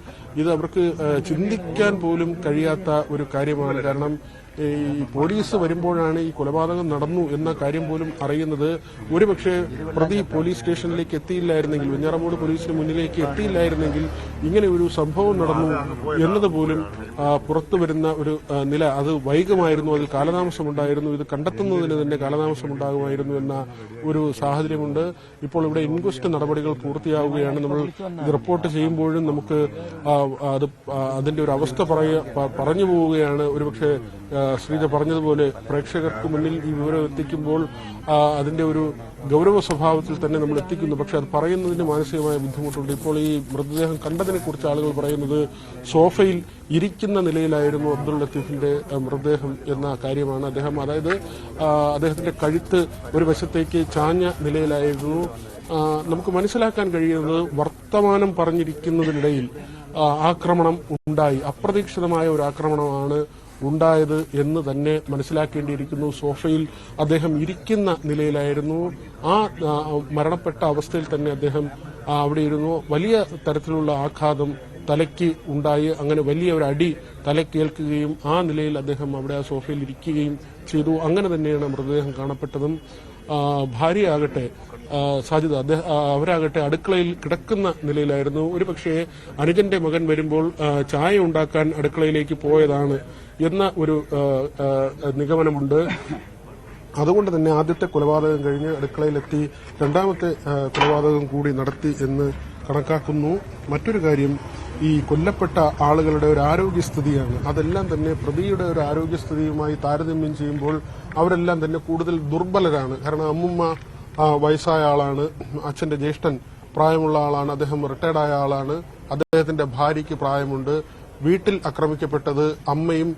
ഇത് അവർക്ക് ചിന്തിക്കാൻ പോലും കഴിയാത്ത ഒരു കാര്യമാണ്. കാരണം ഈ പോലീസ് വരുമ്പോഴാണ് ഈ കൊലപാതകം നടന്നു എന്ന കാര്യം പോലും അറിയുന്നത്. ഒരുപക്ഷെ പ്രതി പോലീസ് സ്റ്റേഷനിലേക്ക് എത്തിയില്ലായിരുന്നെങ്കിൽ വെഞ്ഞാറമൂട് പോലീസിന് മുന്നിലേക്ക് എത്തിയില്ലായിരുന്നെങ്കിൽ ഇങ്ങനെ ഒരു സംഭവം നടന്നു എന്നത് പോലും പുറത്തു വരുന്ന ഒരു നില അത് വൈകുമായിരുന്നു അതിൽ കാലതാമസമുണ്ടായിരുന്നു ഇത് കണ്ടെത്തുന്നതിന് തന്നെ കാലതാമസമുണ്ടാകുമായിരുന്നു എന്ന ഒരു സാഹചര്യമുണ്ട്. ഇപ്പോൾ ഇവിടെ ഇൻക്വസ്റ്റ് നടപടികൾ പൂർത്തിയാവുകയാണ്. നമ്മൾ ഇത് റിപ്പോർട്ട് ചെയ്യുമ്പോഴും നമുക്ക് അത് അതിന്റെ ഒരു അവസ്ഥ പറഞ്ഞു പോവുകയാണ്. ഒരുപക്ഷെ ശ്രീജ പറഞ്ഞതുപോലെ പ്രേക്ഷകർക്ക് മുന്നിൽ ഈ വിവരം എത്തിക്കുമ്പോൾ അതിന്റെ ഒരു ഗൗരവ സ്വഭാവത്തിൽ തന്നെ നമ്മൾ എത്തിക്കുന്നു. പക്ഷെ അത് പറയുന്നതിന് മാനസികമായ ബുദ്ധിമുട്ടുണ്ട്. ഇപ്പോൾ ഈ മൃതദേഹം കണ്ടതിനെ കുറിച്ച് ആളുകൾ പറയുന്നത് സോഫയിൽ ഇരിക്കുന്ന നിലയിലായിരുന്നു അബ്ദുൾ ലത്തീഫിന്റെ മൃതദേഹം എന്ന കാര്യമാണ്. അദ്ദേഹം അതായത് അദ്ദേഹത്തിന്റെ കഴുത്ത് ഒരു വശത്തേക്ക് ചാഞ്ഞ നിലയിലായിരുന്നു. നമുക്ക് മനസ്സിലാക്കാൻ കഴിയുന്നത് വർത്തമാനം പറഞ്ഞിരിക്കുന്നതിനിടയിൽ ആക്രമണം ഉണ്ടായി. അപ്രതീക്ഷിതമായ ഒരു ആക്രമണമാണ് ഉണ്ടായത് എന്ന് തന്നെ മനസ്സിലാക്കേണ്ടിയിരിക്കുന്നു. സോഫയിൽ അദ്ദേഹം ഇരിക്കുന്ന നിലയിലായിരുന്നു. ആ മരണപ്പെട്ട അവസ്ഥയിൽ തന്നെ അദ്ദേഹം അവിടെ ഇരുന്നു. വലിയ തരത്തിലുള്ള ആഘാതം തലയ്ക്ക് ഉണ്ടായി അങ്ങനെ വലിയ ഒരു അടി തലക്കേൽക്കുകയും ആ നിലയിൽ അദ്ദേഹം അവിടെ ആ സോഫയിൽ ഇരിക്കുകയും ചെയ്തു. അങ്ങനെ തന്നെയാണ് മൃതദേഹം കാണപ്പെട്ടതും. ഭാര്യയാകട്ടെ സാധ്യത അദ്ദേഹം അവരാകട്ടെ അടുക്കളയിൽ കിടക്കുന്ന നിലയിലായിരുന്നു. ഒരു പക്ഷേ അനുജന്റെ മകൻ വരുമ്പോൾ ചായ ഉണ്ടാക്കാൻ അടുക്കളയിലേക്ക് പോയതാണ് എന്ന ഒരു നിഗമനമുണ്ട്. അതുകൊണ്ട് തന്നെ ആദ്യത്തെ കൊലപാതകം കഴിഞ്ഞ് അടുക്കളയിലെത്തി രണ്ടാമത്തെ കൊലപാതകം കൂടി നടത്തി എന്ന് കണക്കാക്കുന്നു. മറ്റൊരു കാര്യം ഈ കൊല്ലപ്പെട്ട ആളുകളുടെ ഒരു ആരോഗ്യസ്ഥിതിയാണ്. അതെല്ലാം തന്നെ പ്രതിയുടെ ഒരു ആരോഗ്യസ്ഥിതിയുമായി താരതമ്യം ചെയ്യുമ്പോൾ അവരെല്ലാം തന്നെ കൂടുതൽ ദുർബലരാണ്. കാരണം അമ്മുമ്മ വയസ്സായ ആളാണ്. അച്ഛന്റെ ജ്യേഷ്ഠൻ പ്രായമുള്ള ആളാണ്. അദ്ദേഹം റിട്ടയർഡായ ആളാണ്. അദ്ദേഹത്തിന്റെ ഭാര്യയ്ക്ക് പ്രായമുണ്ട്. വീട്ടിൽ ആക്രമിക്കപ്പെട്ടത് അമ്മയും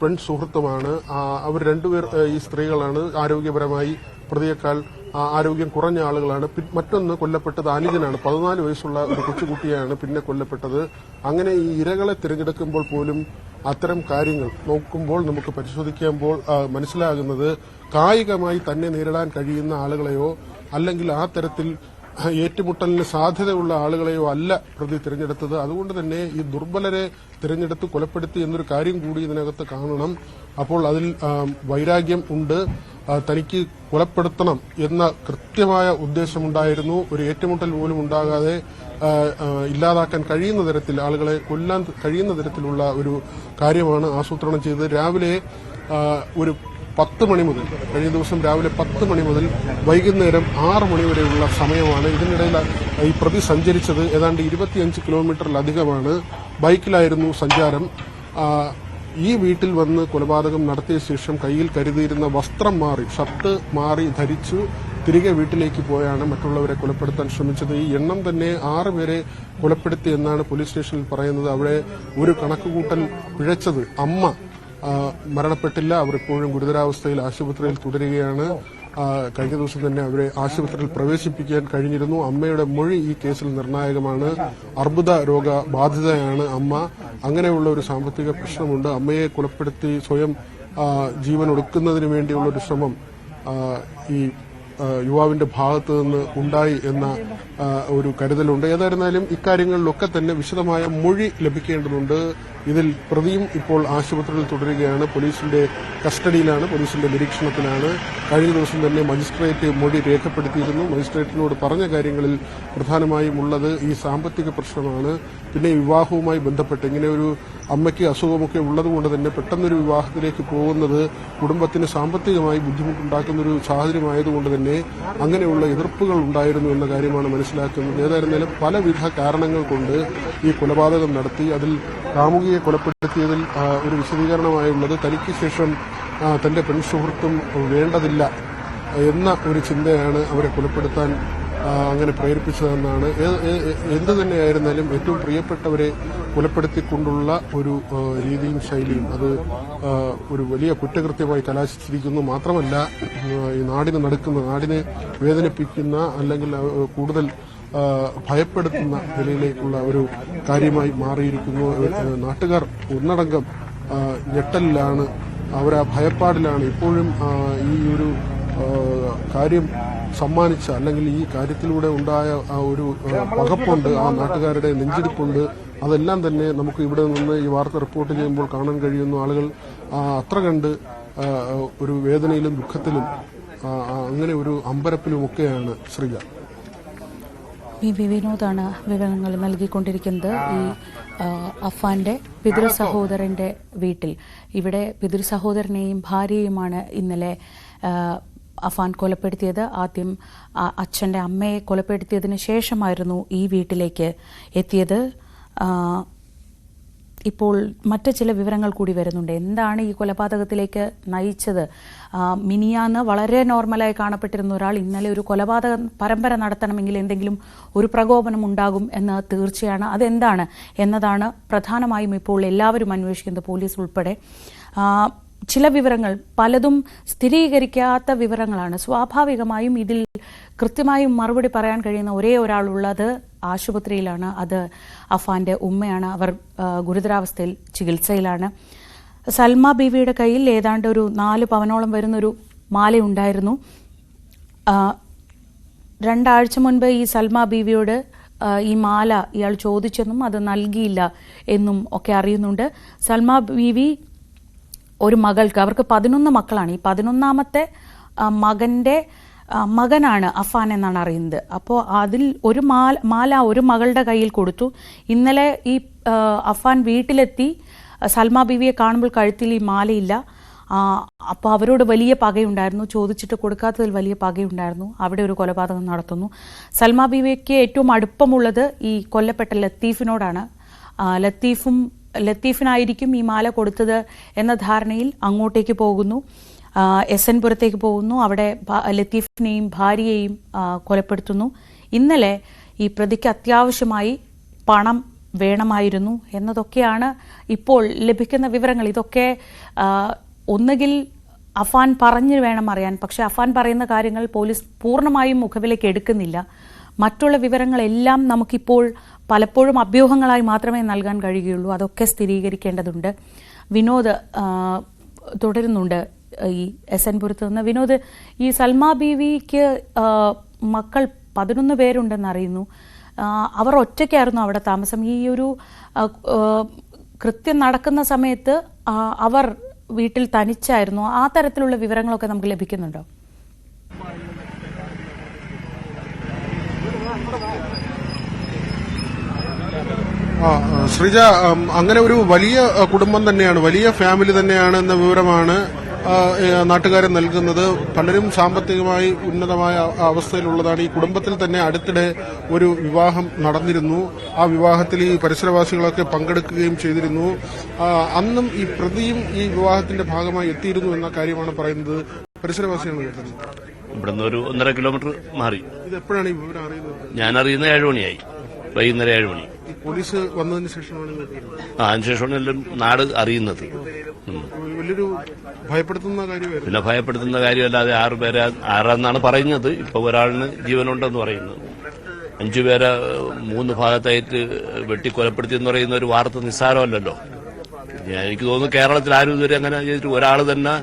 പെൺ സുഹൃത്തുമാണ്. അവർ രണ്ടുപേർ ഈ സ്ത്രീകളാണ്. ആരോഗ്യപരമായി പ്രതിയേക്കാൾ ആരോഗ്യം കുറഞ്ഞ ആളുകളാണ്. മറ്റൊന്ന് കൊല്ലപ്പെട്ടത് അനുജനാണ് പതിനാല് വയസ്സുള്ള ഒരു കൊച്ചുകുട്ടിയാണ് പിന്നെ കൊല്ലപ്പെട്ടത്. അങ്ങനെ ഈ ഇരകളെ തിരഞ്ഞെടുക്കുമ്പോൾ പോലും അത്തരം കാര്യങ്ങൾ നോക്കുമ്പോൾ നമുക്ക് പരിശോധിക്കുമ്പോൾ മനസ്സിലാകുന്നത് കായികമായി തന്നെ നേരിടാൻ കഴിയുന്ന ആളുകളെയോ അല്ലെങ്കിൽ ആ തരത്തിൽ ഏറ്റുമുട്ടലിന് സാധ്യതയുള്ള ആളുകളെയോ അല്ല പ്രതി തിരഞ്ഞെടുത്തത്. അതുകൊണ്ട് തന്നെ ഈ ദുർബലരെ തിരഞ്ഞെടുത്ത് കൊലപ്പെടുത്തി എന്നൊരു കാര്യം കൂടി ഇതിനകത്ത് കാണണം. അപ്പോൾ അതിൽ വൈരാഗ്യം ഉണ്ട്. തനിക്ക് കൊലപ്പെടുത്തണം എന്ന കൃത്യമായ ഉദ്ദേശമുണ്ടായിരുന്നു. ഒരു ഏറ്റുമുട്ടൽ പോലും ഉണ്ടാകാതെ ഇല്ലാതാക്കാൻ കഴിയുന്ന തരത്തിൽ ആളുകളെ കൊല്ലാൻ കഴിയുന്ന തരത്തിലുള്ള ഒരു കാര്യമാണ് ആസൂത്രണം ചെയ്തത്. രാവിലെ ഒരു പത്ത് മണി മുതൽ കഴിഞ്ഞ ദിവസം രാവിലെ പത്ത് മണി മുതൽ വൈകുന്നേരം ആറ് മണി വരെയുള്ള സമയമാണ് ഇതിനിടയിൽ ഈ പ്രതി സഞ്ചരിച്ചത്. ഏതാണ്ട് ഇരുപത്തിയഞ്ച് കിലോമീറ്ററിലധികമാണ് ബൈക്കിലായിരുന്നു സഞ്ചാരം. ഈ വീട്ടിൽ വന്ന് കൊലപാതകം നടത്തിയ ശേഷം കയ്യിൽ കരുതിയിരുന്ന വസ്ത്രം മാറി ഷർട്ട് മാറി ധരിച്ചു തിരികെ വീട്ടിലേക്ക് പോയാണ് മറ്റുള്ളവരെ കൊലപ്പെടുത്താൻ ശ്രമിച്ചത്. ഈ എണ്ണം തന്നെ ആറ് പേരെ കൊലപ്പെടുത്തി എന്നാണ് പോലീസ് സ്റ്റേഷനിൽ പറയുന്നത്. അവിടെ ഒരു കണക്കുകൂട്ടൽ പിഴച്ചത് അമ്മ മരണപ്പെട്ടില്ല. അവർ ഇപ്പോഴും ഗുരുതരാവസ്ഥയിൽ ആശുപത്രിയിൽ തുടരുകയാണ്. കഴിഞ്ഞ ദിവസം തന്നെ അവരെ ആശുപത്രിയിൽ പ്രവേശിപ്പിക്കാൻ കഴിഞ്ഞിരുന്നു. അമ്മയുടെ മൊഴി ഈ കേസിൽ നിർണായകമാണ്. അർബുദ രോഗ ബാധിതയാണ് അമ്മ. അങ്ങനെയുള്ള ഒരു സാമ്പത്തിക പ്രശ്നമുണ്ട്. അമ്മയെ കൊലപ്പെടുത്തി സ്വയം ജീവൻ ഒടുക്കുന്നതിന് വേണ്ടിയുള്ള ഒരു ശ്രമം ഈ യുവാവിന്റെ ഭാഗത്ത് നിന്ന് ഉണ്ടായി എന്ന ഒരു കരുതലുണ്ട്. ഏതായിരുന്നാലും ഇക്കാര്യങ്ങളിലൊക്കെ തന്നെ വിശദമായ മൊഴി ലഭിക്കേണ്ടതുണ്ട്. ഇതിൽ പ്രതിയും ഇപ്പോൾ ആശുപത്രിയിൽ തുടരുകയാണ്. പോലീസിന്റെ കസ്റ്റഡിയിലാണ് പോലീസിന്റെ നിരീക്ഷണത്തിലാണ്. കഴിഞ്ഞ ദിവസം തന്നെ മജിസ്ട്രേറ്റ് മൊഴി രേഖപ്പെടുത്തിയിരുന്നു. മജിസ്ട്രേറ്റിനോട് പറഞ്ഞ കാര്യങ്ങളിൽ പ്രധാനമായും ഉള്ളത് ഈ സാമ്പത്തിക പ്രശ്നമാണ്. പിന്നെ വിവാഹവുമായി ബന്ധപ്പെട്ട് ഇങ്ങനെ ഒരു അമ്മയ്ക്ക് അസുഖമൊക്കെ ഉള്ളതുകൊണ്ട് തന്നെ പെട്ടെന്നൊരു വിവാഹത്തിലേക്ക് പോകുന്നത് കുടുംബത്തിന് സാമ്പത്തികമായി ബുദ്ധിമുട്ടുണ്ടാക്കുന്ന ഒരു സാഹചര്യമായതുകൊണ്ട് തന്നെ അങ്ങനെയുള്ള എതിർപ്പുകൾ ഉണ്ടായിരുന്നു എന്ന കാര്യമാണ് മനസ്സിലാക്കുന്നത്. ഏതായിരുന്നാലും പലവിധ കാരണങ്ങൾ കൊണ്ട് ഈ കൊലപാതകം നടത്തി അതിൽ കാമുകിയെ കൊലപ്പെടുത്തിയതിൽ ഒരു വിശദീകരണമായുള്ളത് തനിക്ക് ശേഷം തന്റെ പെൺസുഹൃത്തും വേണ്ടതില്ല എന്ന ഒരു ചിന്തയാണ് അവരെ കൊലപ്പെടുത്താൻ അങ്ങനെ പ്രേരിപ്പിച്ചതെന്നാണ്. എന്ത് തന്നെയായിരുന്നാലും ഏറ്റവും പ്രിയപ്പെട്ടവരെ കൊലപ്പെടുത്തിക്കൊണ്ടുള്ള ഒരു രീതിയും ശൈലിയും അത് ഒരു വലിയ കുറ്റകൃത്യമായി കലാശിച്ചിരിക്കുന്നു. മാത്രമല്ല ഈ നാടിന് നടക്കുന്ന നാടിനെ വേദനിപ്പിക്കുന്ന അല്ലെങ്കിൽ കൂടുതൽ ഭയപ്പെടുത്തുന്ന നിലയിലേക്കുള്ള ഒരു കാര്യമായി മാറിയിരിക്കുന്നു നാട്ടുകാർ ഒന്നടങ്കം ഞെട്ടലിലാണ് അവർ ആ ഭയപ്പാടിലാണ്. ഇപ്പോഴും ഈ ഒരു കാര്യം സമ്മാനിച്ച അല്ലെങ്കിൽ ഈ കാര്യത്തിലൂടെ ഉണ്ടായ ആ ഒരു പകപ്പുണ്ട് ആ നാട്ടുകാരുടെ നെഞ്ചിടിപ്പുണ്ട്. അതെല്ലാം തന്നെ നമുക്ക് ഇവിടെ നിന്ന് ഈ വാർത്ത റിപ്പോർട്ട് ചെയ്യുമ്പോൾ കാണാൻ കഴിയുന്നു. ആളുകൾ അത്ര കണ്ട് ഒരു വേദനയിലും ദുഃഖത്തിലും അങ്ങനെ ഒരു അമ്പരപ്പിലുമൊക്കെയാണ് ശ്രീജ വി വി വിനോദാണ് വിവരങ്ങൾ നൽകിക്കൊണ്ടിരിക്കുന്നത് ഈ അഫാന്റെ പിതൃ സഹോദരന്റെ വീട്ടിൽ. ഇവിടെ പിതൃ സഹോദരനെയും ഭാര്യയുമാണ് ഇന്നലെ അഫാൻ കൊലപ്പെടുത്തിയത്. ആദ്യം അച്ഛന്റെ അമ്മയെ കൊലപ്പെടുത്തിയതിന് ശേഷമായിരുന്നു ഈ വീട്ടിലേക്ക് എത്തിയത്. ഇപ്പോൾ മറ്റു ചില വിവരങ്ങൾ കൂടി വരുന്നുണ്ട്. എന്താണ് ഈ കൊലപാതകത്തിലേക്ക് നയിച്ചത്? മിനിയാന്ന് വളരെ നോർമലായി കാണപ്പെട്ടിരുന്ന ഒരാൾ ഇന്നലെ ഒരു കൊലപാതക പരമ്പര നടത്തണമെങ്കിൽ എന്തെങ്കിലും ഒരു പ്രകോപനം ഉണ്ടാകും എന്ന് തീർച്ചയാണ്. അതെന്താണ് എന്നതാണ് പ്രധാനമായും ഇപ്പോൾ എല്ലാവരും അന്വേഷിക്കുന്നത് പോലീസ് ഉൾപ്പെടെ. ചില വിവരങ്ങൾ പലതും സ്ഥിരീകരിക്കാത്ത വിവരങ്ങളാണ്. സ്വാഭാവികമായും ഇതിൽ കൃത്യമായും മറുപടി പറയാൻ കഴിയുന്ന ഒരേ ഒരാളുള്ളത് ആശുപത്രിയിലാണ്. അത് അഫാന്റെ ഉമ്മയാണ്. അവർ ഗുരുതരാവസ്ഥയിൽ ചികിത്സയിലാണ്. സൽമ ബീവിയുടെ കയ്യിൽ ഏതാണ്ട് ഒരു നാല് പവനോളം വരുന്നൊരു മാലയുണ്ടായിരുന്നു രണ്ടാഴ്ച മുൻപ് ഈ സൽമ ബീവിയോട് ഈ മാല ഇയാൾ ചോദിച്ചെന്നും അത് നൽകിയില്ല എന്നും ഒക്കെ അറിയുന്നുണ്ട്. സൽമ ബീവി ഒരു മകൾക്ക് അവർക്ക് പതിനൊന്ന് മക്കളാണ്. ഈ പതിനൊന്നാമത്തെ ആ, മകന്റെ മകനാണ് അഫാൻ എന്നാണ് അറിയുന്നത്. അപ്പോൾ അതിൽ ഒരു മാല മാല ഒരു മകളുടെ കയ്യിൽ കൊടുത്തു. ഇന്നലെ ഈ അഫാൻ വീട്ടിലെത്തി സൽമ ബീവിയെ കാണുമ്പോൾ കഴുത്തിൽ ഈ മാലയില്ല. അപ്പോൾ അവരോട് വലിയ പകയുണ്ടായിരുന്നു. ചോദിച്ചിട്ട് കൊടുക്കാത്തതിൽ വലിയ പകയുണ്ടായിരുന്നു. അവിടെ ഒരു കൊലപാതകം നടത്തുന്നു. സൽമ ബീവിക്ക് ഏറ്റവും അടുപ്പമുള്ളത് ഈ കൊല്ലപ്പെട്ട ലത്തീഫിനോടാണ്. ലത്തീഫും ലത്തീഫിനായിരിക്കും ഈ മാല കൊടുത്തത് എന്ന ധാരണയിൽ അങ്ങോട്ടേക്ക് പോകുന്നു. എസ് എൻ പുരത്തേക്ക് പോകുന്നു. അവിടെ ലത്തീഫിനെയും ഭാര്യയെയും കൊലപ്പെടുത്തുന്നു. ഇന്നലെ ഈ പ്രതിക്ക് അത്യാവശ്യമായി പണം വേണമായിരുന്നു എന്നതൊക്കെയാണ് ഇപ്പോൾ ലഭിക്കുന്ന വിവരങ്ങൾ. ഇതൊക്കെ ഒന്നുകിൽ അഫാൻ പറഞ്ഞു വേണം അറിയാൻ. പക്ഷെ അഫാൻ പറയുന്ന കാര്യങ്ങൾ പോലീസ് പൂർണമായും മുഖവിലേക്ക് എടുക്കുന്നില്ല. മറ്റുള്ള വിവരങ്ങളെല്ലാം നമുക്കിപ്പോൾ പലപ്പോഴും അഭ്യൂഹങ്ങളായി മാത്രമേ നൽകാൻ കഴിയുകയുള്ളൂ. അതൊക്കെ സ്ഥിരീകരിക്കേണ്ടതുണ്ട്. വിനോദ് തുടരുന്നുണ്ട്. ഈ എസ് എൻ പുരത്ത് നിന്ന് വിനോദ് ഈ സൽമാ ബീവിക്ക് മക്കൾ പതിനൊന്ന് പേരുണ്ടെന്ന് അറിയുന്നു. അവർ ഒറ്റയ്ക്കായിരുന്നു അവിടെ താമസം. ഈ ഒരു കൃത്യം നടക്കുന്ന സമയത്ത് അവർ വീട്ടിൽ തനിച്ചായിരുന്നു. ആ തരത്തിലുള്ള വിവരങ്ങളൊക്കെ നമുക്ക് ലഭിക്കുന്നുണ്ടോ ആ, ആ, ശ്രീജ അങ്ങനെ ഒരു വലിയ കുടുംബം തന്നെയാണ് വലിയ ഫാമിലി തന്നെയാണ് എന്ന വിവരമാണ് നാട്ടുകാരെ നൽകുന്നത്. പലരും സാമ്പത്തികമായി ഉന്നതമായ അവസ്ഥയിലുള്ളതാണ്. ഈ കുടുംബത്തിൽ തന്നെ അടുത്തിടെ ഒരു വിവാഹം നടന്നിരുന്നു. ആ വിവാഹത്തിൽ ഈ പരിസരവാസികളൊക്കെ പങ്കെടുക്കുകയും ചെയ്തിരുന്നു. അന്നും ഈ പ്രതിയും ഈ വിവാഹത്തിന്റെ ഭാഗമായി എത്തിയിരുന്നു എന്ന കാര്യമാണ് പറയുന്നത്. പരിസരവാസിയാണ് കേട്ടത്. ഇവിടുന്ന് ഒരു ഒന്നര കിലോമീറ്റർ മാറി. ഇത് എപ്പോഴാണ് ഈ വിവരം അറിയുന്നത്? ഞാൻ അറിയുന്നത് ഏഴ് മണിയായി. വൈകുന്നേരം ഏഴ് മണി. പോലീസ് വന്നതിന് ശേഷമാണ്. അതിനുശേഷമാണ് എല്ലാം നാട് അറിയുന്നത്. വലിയൊരു ഭയപ്പെടുത്തുന്ന കാര്യമായിരുന്നു. പിന്നെ ഭയപ്പെടുത്തുന്ന കാര്യമല്ലാതെ ആറ് പേരെ ആറാന്നാണ് പറയുന്നത്? ഇപ്പൊ ഒരാളിന് ജീവനുണ്ടെന്ന് പറയുന്നത് അഞ്ചു പേരെ മൂന്ന് ഭാഗത്തായിട്ട് വെട്ടിക്കൊലപ്പെടുത്തി എന്ന് പറയുന്ന ഒരു വാർത്ത നിസ്സാരമല്ലല്ലോ. എനിക്ക് തോന്നുന്നു കേരളത്തിൽ ആരും ഇതുവരെ അങ്ങനെ ചെയ്തിട്ട് ഒരാൾ തന്നെ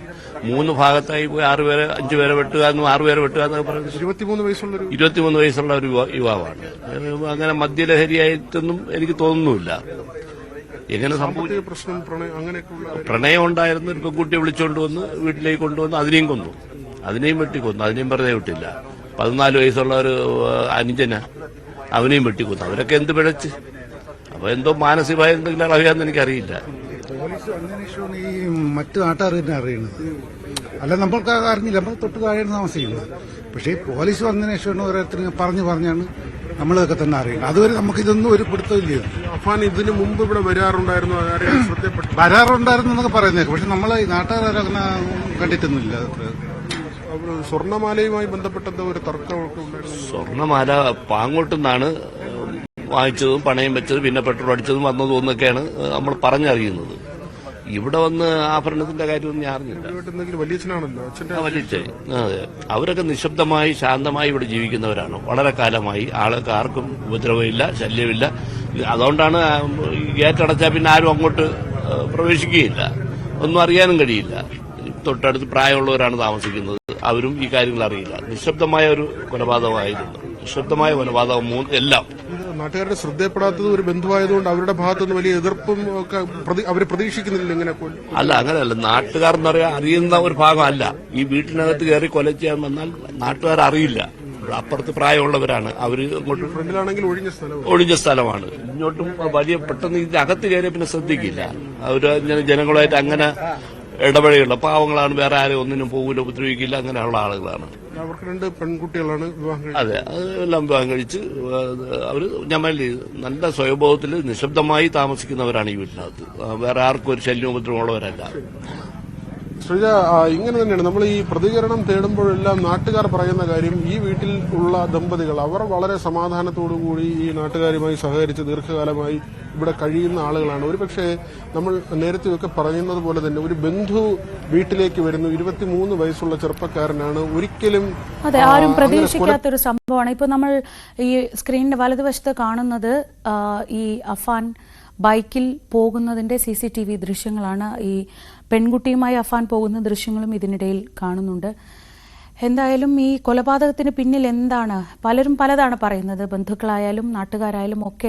മൂന്ന് ഭാഗത്തായി പോയി ആറുപേരെ അഞ്ചു പേരെ വെട്ടുക എന്നും ആറുപേരെ വെട്ടുക എന്നൊക്കെ പറയുന്നത് ഇരുപത്തിമൂന്ന് ഇരുപത്തിമൂന്ന് വയസ്സുള്ള ഒരു യുവാ- യുവാവാണ്. അങ്ങനെ മദ്യലഹരിയായിട്ടൊന്നും എനിക്ക് തോന്നുന്നില്ല എങ്ങനെ സംഭവിച്ചു പ്രശ്നം പ്രണയം ഉണ്ടായിരുന്നു ഒരു പെൺകുട്ടിയെ വിളിച്ചുകൊണ്ട് വന്ന് വീട്ടിലേക്ക് കൊണ്ടുവന്ന് അതിനെയും കൊന്നു. അതിനെയും വെട്ടിക്കൊന്നു. അതിനെയും വെറുതെ വിട്ടില്ല. പതിനാല് വയസ്സുള്ള ഒരു അനുജന അവനെയും വെട്ടിക്കൊന്നു. അവരൊക്കെ എന്ത് പിഴച്ച്? അപ്പൊ എന്തോ മാനസികമായ എന്തെങ്കിലും അറിയാമെന്ന് എനിക്കറിയില്ല. വന്നതിന് ഈ മറ്റു നാട്ടുകാർ തന്നെ അറിയുന്നത് അല്ല നമ്മൾക്ക് അറിഞ്ഞില്ല. നമ്മൾ തൊട്ട് താഴെയാണ് താമസിക്കുന്നത്. പക്ഷേ പോലീസ് വന്നതിന് ശേഷമാണ് ഓരോരുത്തരും പറഞ്ഞു പറഞ്ഞാണ് നമ്മളൊക്കെ തന്നെ അറിയുന്നത്. അതുവരെ നമുക്ക് ഇതൊന്നും ഒരു പിടുത്തമില്ല അഫാൻ ഇതിന് മുമ്പ് ഇവിടെ വരാറുണ്ടായിരുന്നു. ശ്രദ്ധപ്പെട്ടു വരാറുണ്ടായിരുന്നു എന്നൊക്കെ പറയുന്നേക്ക് പക്ഷെ നമ്മൾ ഈ നാട്ടുകാരെ അങ്ങനെ കണ്ടിട്ടൊന്നുമില്ല അത്ര. അവർ സ്വർണമാലയുമായി ബന്ധപ്പെട്ട എന്തോ ഒരു തർക്കമൊക്കെ സ്വർണമാല പാങ്ങോട്ടുനിന്നാണ് വാങ്ങിച്ചതും പണയം വെച്ചതും പിന്നെ പെട്രോൾ അടിച്ചതും വന്നതും എന്നൊക്കെയാണ് നമ്മൾ പറഞ്ഞറിയുന്നത്. ഇവിടെ വന്ന് ആഭരണത്തിന്റെ കാര്യമൊന്നും ഞാൻ അറിഞ്ഞില്ല. വലിയച്ഛനാണല്ലോ ആ, അതെ. അവരൊക്കെ നിശബ്ദമായി ശാന്തമായി ഇവിടെ ജീവിക്കുന്നവരാണ്. വളരെ കാലമായി. ആൾക്ക് ആർക്കും ഉപദ്രവമില്ല ശല്യമില്ല. അതുകൊണ്ടാണ് ഗേറ്റ് അടച്ചാൽ പിന്നെ ആരും അങ്ങോട്ട് പ്രവേശിക്കുകയില്ല. ഒന്നും അറിയാനും കഴിയില്ല. തൊട്ടടുത്ത് പ്രായമുള്ളവരാണ് താമസിക്കുന്നത്. അവരും ഈ കാര്യങ്ങൾ അറിയില്ല. നിശബ്ദമായ ഒരു കൊലപാതകമായിരുന്നു. നിശബ്ദമായ കൊലപാതകം മൂന്ന് എല്ലാം നാട്ടുകാരുടെ ശ്രദ്ധയപ്പെടാത്തത് ഒരു ബന്ധുവായതുകൊണ്ട് അവരുടെ ഭാഗത്തുനിന്ന് വലിയ എതിർപ്പും ഒക്കെ അവർ പ്രതീക്ഷിക്കുന്നില്ല ഇങ്ങനെ അല്ല അങ്ങനെയല്ല. നാട്ടുകാർ എന്ന് പറയാൻ അറിയുന്ന ഒരു ഭാഗമല്ല ഈ വീട്ടിനകത്ത് കയറി കൊല ചെയ്യാൻ വന്നാൽ നാട്ടുകാർ അറിയില്ല. അപ്പുറത്ത് പ്രായമുള്ളവരാണ്. അവർ അങ്ങോട്ട് ഫ്രണ്ടിലാണെങ്കിൽ ഒഴിഞ്ഞ സ്ഥലം ഒഴിഞ്ഞ സ്ഥലമാണ്. ഇങ്ങോട്ടും വലിയ പെട്ടെന്ന് ഇതിന്റെ അകത്ത് കയറിയ പിന്നെ ശ്രദ്ധിക്കില്ല. അവർ ഇങ്ങനെ ജനങ്ങളുമായിട്ട് അങ്ങനെ ഇടപഴകില്ല പാവങ്ങളാണ്. വേറെ ആരും ഒന്നിനും പോകില്ല ഉപദ്രവിക്കില്ല. അങ്ങനെയുള്ള ആളുകളാണ്. അവർക്ക് രണ്ട് പെൺകുട്ടികളാണ് വിവാഹം കഴിച്ചത്. അതെ അതെല്ലാം വിവാഹം കഴിച്ച് അവർ ഞാൻ നല്ല സ്വയംഭവത്തിൽ നിശബ്ദമായി താമസിക്കുന്നവരാണ് ഈ വീട്ടിനകത്ത്. വേറെ ആർക്കും ഒരു ശല്യം ഉപദ്രവമുള്ളവരല്ല. ശ്രീജ ഇങ്ങനെ തന്നെയാണ്. നമ്മൾ ഈ പ്രതികരണം തേടുമ്പോഴെല്ലാം നാട്ടുകാർ പറയുന്ന കാര്യം ഈ വീട്ടിൽ ഉള്ള ദമ്പതികൾ അവർ വളരെ സമാധാനത്തോടു കൂടി ഈ നാട്ടുകാരുമായി സഹകരിച്ച് ദീർഘകാലമായി ഇവിടെ കഴിയുന്ന ആളുകളാണ്. ഒരുപക്ഷെ നമ്മൾ നേരത്തെയൊക്കെ പറയുന്നത് പോലെ തന്നെ ഒരു ബന്ധു വീട്ടിലേക്ക് വരുന്നു. ഇരുപത്തിമൂന്ന് വയസ്സുള്ള ചെറുപ്പക്കാരനാണ്. ഒരിക്കലും അതെ ആരും പ്രതീക്ഷിക്കാത്തൊരു സംഭവമാണ്. ഇപ്പൊ നമ്മൾ ഈ സ്ക്രീനിന്റെ വലതുവശത്ത് കാണുന്നത് ഈ അഫാൻ ബൈക്കിൽ പോകുന്നതിന്റെ സി സി ടി വി ദൃശ്യങ്ങളാണ്. ഈ പെൺകുട്ടിയുമായി അഫാൻ പോകുന്ന ദൃശ്യങ്ങളും ഇതിനിടയിൽ കാണുന്നുണ്ട്. എന്തായാലും ഈ കൊലപാതകത്തിന് പിന്നിൽ എന്താണ്? പലരും പലതാണ് പറയുന്നത്. ബന്ധുക്കളായാലും നാട്ടുകാരായാലും ഒക്കെ